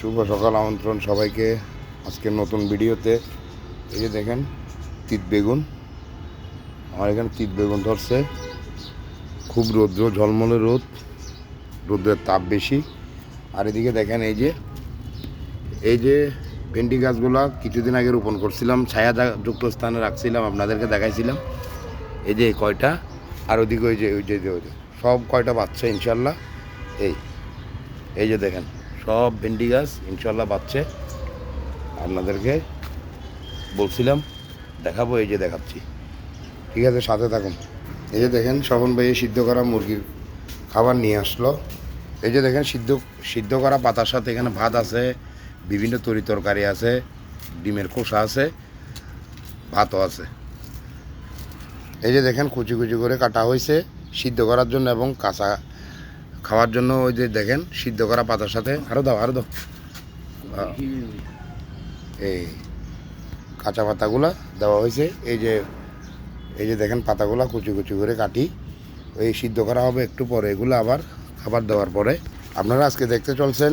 শুভ সকাল আমন্ত্রণ সবাইকে। আজকের নতুন ভিডিওতে এই যে দেখেন, তিত বেগুন। আমার এখানে তিত বেগুন ধরছে। খুব রৌদ্র, ঝলমলে রোদ। রোদের তাপ বেশি। আর এদিকে দেখেন এই যে এই যে ভেন্ডি গাছগুলা কিছুদিন আগে রোপণ করছিলাম ছায়া যুক্ত স্থানে রাখছিলাম, আপনাদেরকে দেখাইছিলাম। এই যে কয়টা, আর ওদিকে ওই যে ওই যে, সব কয়টা বাচ্চা ইনশাল্লাহ। এই এই যে দেখেন সব ভেন্ডি গাছ ইনশাল্লাহ বাচ্চে আপনাদেরকে বলছিলাম, দেখাবো, এই যে দেখাচ্ছি। ঠিক আছে, সাথে থাকুন। এই যে দেখেন শবন ভাই সিদ্ধ করা মুরগির খাবার নিয়ে আসলো। এই যে দেখেন, সিদ্ধ সিদ্ধ করা পাতার সাথে এখানে ভাত আছে, বিভিন্ন তরি তরকারি আছে, ডিমের খোসা আছে, ভাতও আছে। এই যে দেখেন, কুচি কুচি করে কাটা হয়েছে সিদ্ধ করার জন্য এবং কাঁচা খাওয়ার জন্য ওই যে দেখেন, সিদ্ধ করা পাতার সাথে আরও দাও আরও দাও। এই কাঁচা পাতাগুলা দেওয়া হয়েছে। এই যে এই যে দেখেন পাতাগুলা কুচি কুচি করে কাটি। এই সিদ্ধ করা হবে একটু পরে, এগুলো আবার খাবার দেওয়ার পরে। আপনারা আজকে দেখতে চলছেন,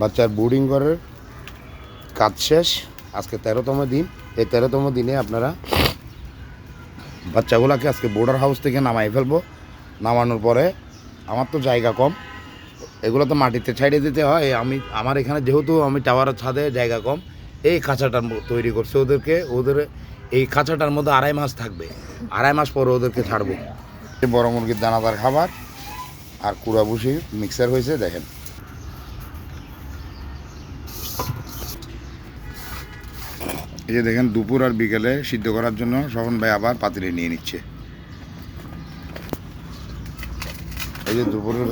বাচ্চার বোর্ডিং ঘরের কাজ শেষ। আজকে তেরোতম দিন। এই তেরোতম দিনে আপনারা বাচ্চাগুলোকে আজকে বোর্ডার হাউস থেকে নামাই ফেলব। নামানোর পরে আমার তো জায়গা কম। এগুলো তো মাটিতে ছাড়িয়ে দিতে হয়। আমি, আমার এখানে যেহেতু আমি টাওয়ারের ছাদে জায়গা কম, এই খাঁচাটার তৈরি করছে। ওদেরকে, ওদের এই খাঁচাটার মধ্যে আড়াই মাস থাকবে। আড়াই মাস পরে ওদেরকে ছাড়বো। বড় মুরগির দানাদার খাবার আর কুড়া ভুসি মিক্সার হয়েছে, দেখেন। এই যে দেখেন, দুপুর আর বিকেলে সিদ্ধ করার জন্য শবন ভাই আবার পাতিলে নিয়ে নিচ্ছে। এই যে দুপুরের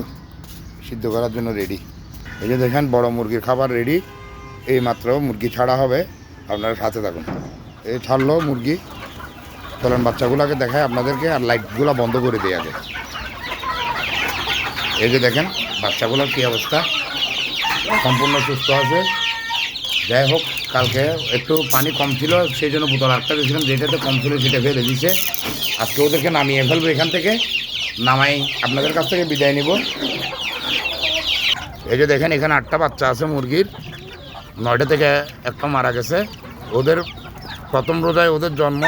সিদ্ধ করার জন্য রেডি এই যে দেখেন বড় মুরগির খাবার রেডি এই মাত্র মুরগি ছাড়া হবে। আপনারা সাথে থাকুন। এই ছাড়লো মুরগি। চলেন বাচ্চাগুলোকে দেখায় আপনাদেরকে আর লাইটগুলো বন্ধ করে দেওয়া আগে এই যে দেখেন বাচ্চাগুলোর কী অবস্থা। সম্পূর্ণ সুস্থ আছে। যাই হোক, কালকে একটু পানি কম ছিল, সেই জন্য বোতল আটটা দিয়েছিলাম। যেটাতে কম ছিল সেটা ফেলে দিয়েছে আজকে ওদেরকে নামিয়ে ফেলব এখান থেকে। নামাই আপনাদের কাছ থেকে বিদায় নিব। এই যে দেখেন, এখানে আটটা বাচ্চা আছে মুরগির। নয়টা থেকে একটা মারা গেছে। ওদের প্রথম রোজায় ওদের জন্ম,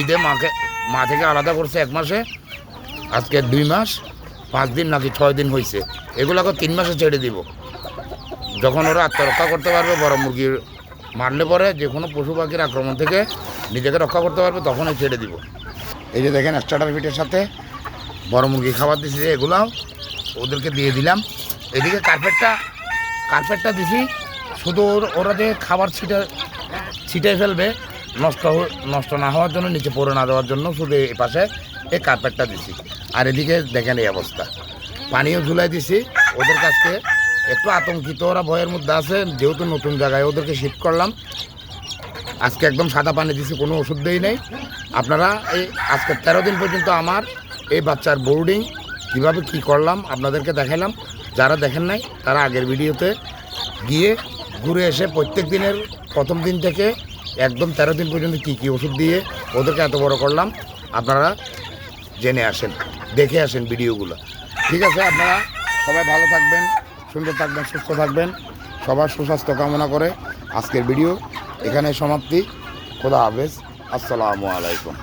ঈদে মাকে, মা থেকে আলাদা করছে এক মাসে। আজকে দুই মাস, পাঁচ দিন নাকি ছয় দিন হয়েছে এগুলোকে তিন মাসে ছেড়ে দিব। যখন ওরা আত্মরক্ষা করতে পারবে, বড় মুরগির মারলে পরে যে কোনো পশু পাখির আক্রমণ থেকে নিজেকে রক্ষা করতে পারবে, তখনই ছেড়ে দিব। এই যে দেখেন, স্টার্টার ফিটের সাথে বড় মুরগি খাবার দিছি যে এগুলাও ওদেরকে দিয়ে দিলাম। এদিকে কার্পেটটা কার্পেটটা দিছি, শুধু ওর- যে খাবার ছিটে ছিটে ফেলবে, নষ্ট নষ্ট না হওয়ার জন্য, নিচে পড়ে না দেওয়ার জন্য শুধু এই পাশে এই কার্পেটটা দিছি। আর এদিকে দেখেন এই অবস্থা। পানিও ঝুলাই দিছি। ওদের কাছকে একটু আতঙ্কিত, ওরা ভয়ের মধ্যে আছে। যেহেতু নতুন জায়গায় ওদেরকে শিফট করলাম, আজকে একদম সাদা পানি দিছি, কোনো ওষুধ দেই নেই। আপনারা এই আজকে তেরো দিন পর্যন্ত আমার এই বাচ্চার বোর্ডিং কীভাবে কী করলাম, আপনাদেরকে দেখালাম যারা দেখেন নাই, তারা আগের ভিডিওতে গিয়ে ঘুরে এসে প্রত্যেক দিনের প্রথম দিন থেকে একদম তেরো দিন পর্যন্ত কী কী ওষুধ দিয়ে ওদেরকে এত বড় করলাম, আপনারা জেনে আসেন, দেখে আসেন ভিডিওগুলো। ঠিক আছে, আপনারা সবাই ভালো থাকবেন, সুন্দর থাকবেন, সুস্থ থাকবেন, সবার সুস্বাস্থ্য কামনা করে আজকের ভিডিও এখানে সমাপ্তি। খোদা হাফেজ, আসসালামু আলাইকুম।